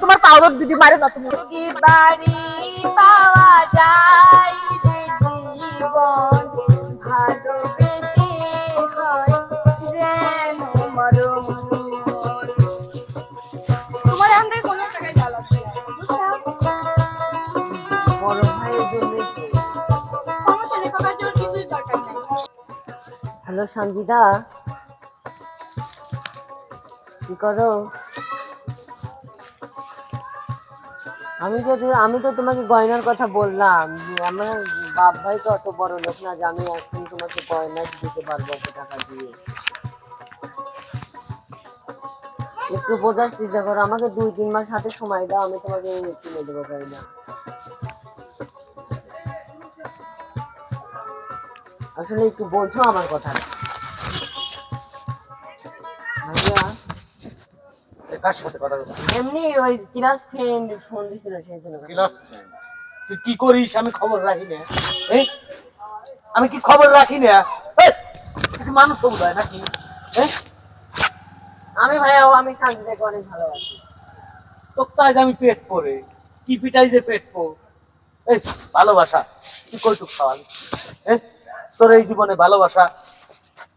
তোমার পাউডার দিদি মারে না তুমি। কি বাড়ি পাওয়া যায়? হ্যালো সঞ্জিতা কি করো? আমি যদি আমি তো তোমাকে গয়নার কথা বললাম। আমার বাপ ভাই তো অত বড় লোক না যে আমি এখন তোমাকে গয়না দিতে পারব অত টাকা দিয়ে। একটু বোঝার চেষ্টা করো, আমাকে দুই তিন মাস হাতে সময় দাও, আমি তোমাকে কিনে দেবো গয়না। আসলে একটু বোঝো আমার কথা ভাইয়া কার সাথে কথা এমনি ওই ক্লাস ফ্রেন্ড ফোন দিছিল সেই জন্য ক্লাস ফ্রেন্ড? তুই কি করিস? আমি খবর রাখি না। এই আমি কি খবর রাখি না? মানুষ নাকি? আমি আমি অনেক ভালোবাসি। যে আমি পেট পরে কি পিটাই যে পেট পো? এই ভালোবাসা তুই কইটুক খাওয়াল? এই তোর এই জীবনে ভালোবাসা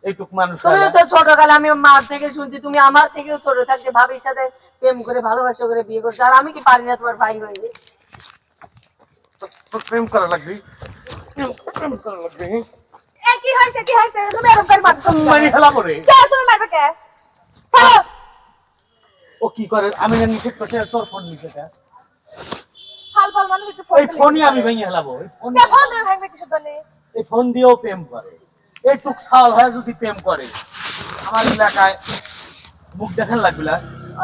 এইটুক মানুষ তুমি। তো ছোটকালে আমি মার থেকে শুনছি তুমি আমার থেকেও ছোট থাকতে ভাবির সাথে প্রেম করে ভালোবাসা করে বিয়ে করছ আর আমি কি পারি না তোমার ভাই হয়ে? তোর- তোর প্রেম করা লাগবে। প্রেম প্রেম করা লাগবে? কি হয়েছে কি হয়েছে? তুমি এরকম করে মারছো মারি খেলা করে কে তুমি মারবে কে? ছাড়ো। ও কি করে? আমি না নিষেধ করছি তোর ফোন নিষেধ? সাল মানুষ একটু এই আমি ভেঙে হেলাবো ফোন ফোন ভাঙবে কিছু নেই এই ফোন দিয়েও প্রেম করে। এইটুক সাল হয় যদি প্রেম করে। আমার এলাকায় মুখ দেখান লাগবে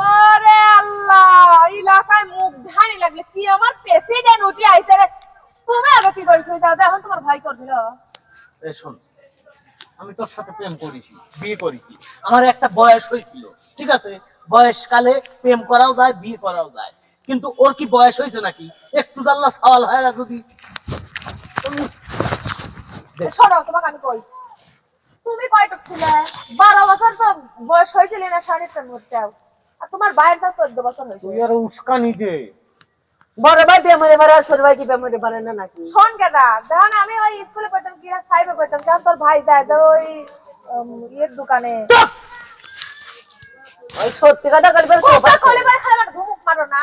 ওরে আল্লাহ এলাকায় মুখ ধানি লাগলে কি আমার প্রেসিডেন্ট উঠে আইছে রে? তুমি আগে কি করেছ সাথে এখন তোমার ভাই করছিল। এই শোন আমি তোর সাথে প্রেম করেছি বিয়ে করেছি। আমার একটা বয়স হয়েছিল ঠিক আছে? বয়সকালে প্রেম করাও যায় বিয়ে করাও যায়। কিন্তু ওর কি বয়স হয়েছে নাকি? একটু জানলা সওয়াল হয় না যদি। শোনো তোমাকে আমি কই? তুমি কয়টক ছিলে? বারো বছর তো বয়স হয়েছিল না সাড়ে তিন আর তোমার ভাইয়ের তো চোদ্দ বছর হয়েছে। তুই আর উস্কানি দে। বড় ভাই প্রেমরে পারে ছোট ভাই কি প্রেমরে পারে না নাকি? শোন কেদা দেখো না আমি ওই স্কুলে পড়তাম কি সাইবে পড়তাম যখন তোর ভাই যায় তো ওই ইয়ের দোকানে। ওই সত্যি কথা করবে কোথা কলে পরে ঘুমুক মারো না।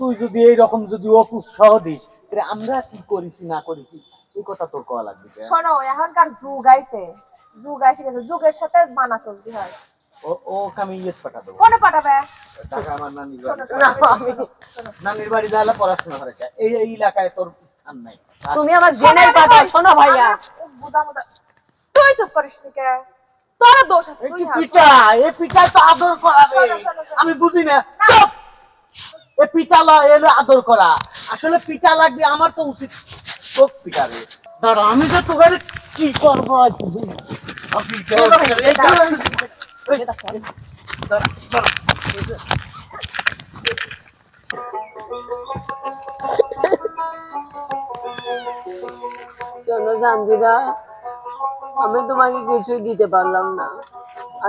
তুই যদি এইরকম যদি অকুশ সহ দিস আমরা কি করিছি না করিছি? এই কথা তোর কওয়া লাগবে শোনো এখনকার যুগ আইছে। যুগ আইসে গেছে যুগের সাথে মানা চলতে হয়। ও ও আমি ইয়ে পাঠা দেবো কোনে পাঠাবে? টাকা আমার নানির বাড়ি। নানির বাড়ি যাইলে পড়াশোনা করে এই এই এলাকায় তোর স্থান নাই। তুমি আমার জেনাই পাঠাও শোনো ভাইয়া। বুদা মুদা তুই চুপ করিস নি কে? তোর দোষ আছে তুই হাত পিঠা তো আদর করাবে। আমি বুঝি না! এ এলো আদর করা। আসলে পিঠা লাগবে আমার তো উচিত। দাঁড়া আমি তো তোকে কি করব আজ? আপনি। শোনো শান্তিদা আমি তোমাকে কিছুই দিতে পারলাম না।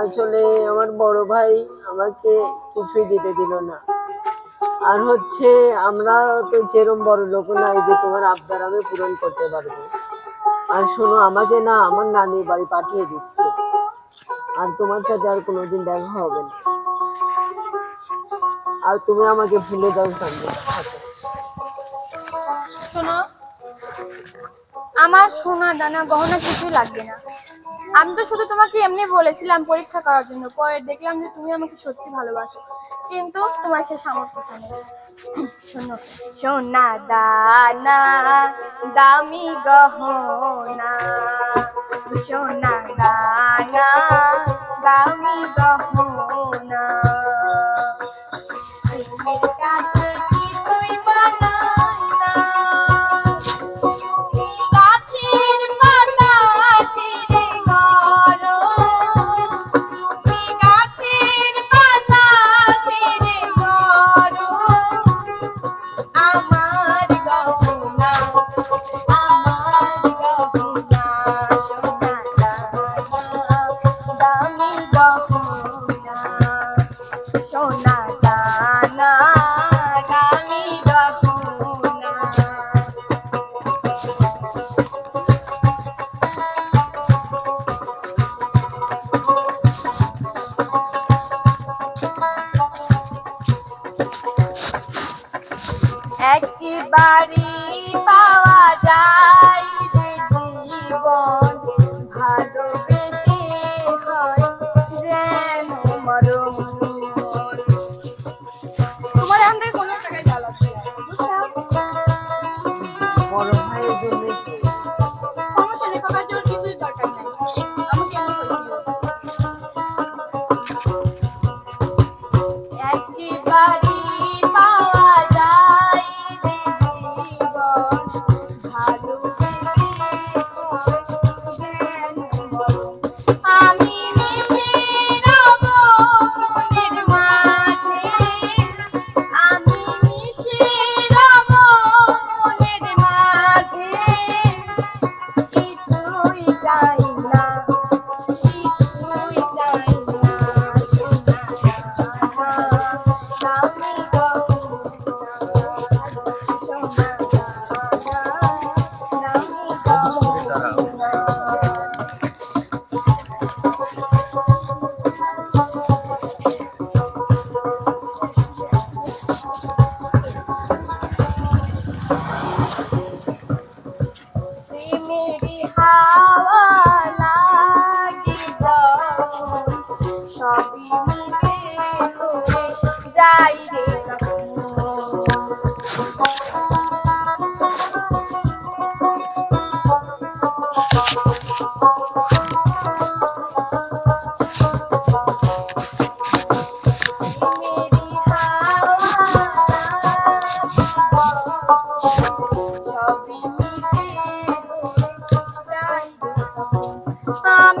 আসলে আমার বড় ভাই আমাকে কিছুই দিতে দিল না। আর হচ্ছে আমরা তো যেরকম বড় লোক নাই যে তোমার আবদার আমি পূরণ করতে পারব। আর শোনো, আমাকে না আমার নানির বাড়ি পাঠিয়ে দিচ্ছে। আর তোমার সাথে আর কোনোদিন দেখা হবে না। আর তুমি আমাকে ভুলে যাও সঞ্জয় শোনো, আমার সোনা দানা গহনা কিছুই লাগবে না। আমি তো শুধু তোমাকে এমনি বলেছিলাম পরীক্ষা করার জন্য। পরে দেখলাম যে তুমি আমাকে সত্যি ভালোবাসো। কিন্তু তোমার সে সামর্থ্য শোনো সোনা দানা দামি গহনা সোনা দানা। একবারই পাওয়া যায়।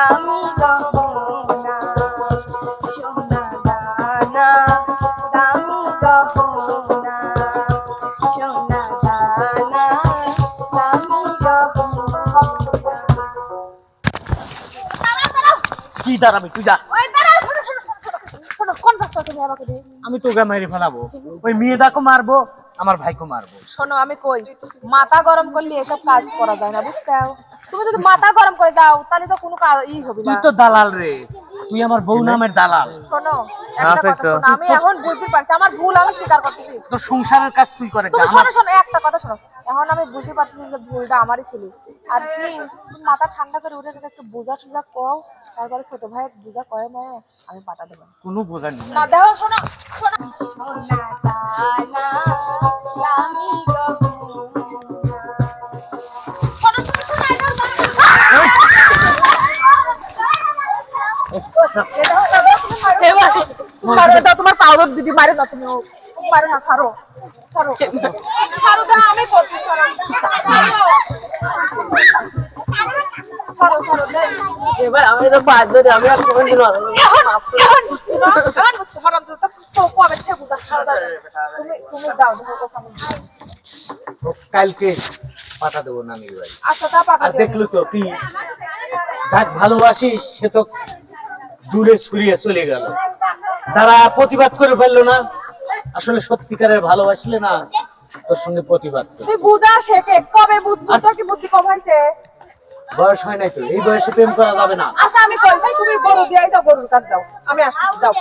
দামি গহনা সোনা দানা দামি গহনা সোনা দানা দামি গহনা কি দাঁড়াবি তুই যা। ওই দাঁড়াও শোনো শোনো শোনো কোন ভাষা তুমি আমাকে দিয়ে? আমি তোকে মেরে ফেলাবো। ওই মেয়েটাকে মারবো আমার ভাইকে মারবো। শোনো আমি কই মাথা গরম করলে এসব কাজ করা যায় না বুঝছ তুমি যদি মাথা গরম করে দাও তাহলে তো কোনো কাজ ই হবে তুই তো দালাল রে। তুই আমার বউ নামের দালাল। শোনো কথা শোনো আমি এখন বুঝতে পারছি আমার ভুল আমি স্বীকার করতেছি। তোর সংসারের কাজ তুই করে তুমি শোনো শোনো একটা কথা শোনো। এখন আমি বুঝতে পারছি যে ভুলটা আমারই ছিল। আর কি তুমি মাথা ঠান্ডা করে উঠে গেছে একটু বোঝা টুজা কও তারপরে ছোট ভাই বুঝা কয়ে ময়ে আমি পাঠা দেবো। কোনো বোঝা নেই। না দেখো শোনো শোনো। মারো দাও তোমার পাউডার দিদি মারে না তুমি মারো না ছাড়ো ছাড়ো। ছাড়ো দাও আমি করছি ছাড়ো। ছাড়ো ছাড়ো। এবার আমি তো পাঁচ ধরে আমি আর কবে থেকে ছাড়ো। তুমি তুমি দাও দেখো কালকে পাঠা দেবো নানির বাড়ি আচ্ছা পাকা আর দেখল তো কি যাক ভালোবাসিস সে তো দূরে ছুরিয়ে চলে গেল। তারা প্রতিবাদ করে ফেলল না। আসলে সত্যিকারের ভালোবাসলে না তোর সঙ্গে প্রতিবাদ তুই বুঝা শেখে কবে বুঝব? তোর কি বুদ্ধি কম হয়েছে? বয়স হয় নাই তো এই বয়সে প্রেম করা যাবে না। আচ্ছা আমি কই ভাই তুমি গরু দিয়ে যাও গরুর কাছে যাও। আমি আসছি যাও।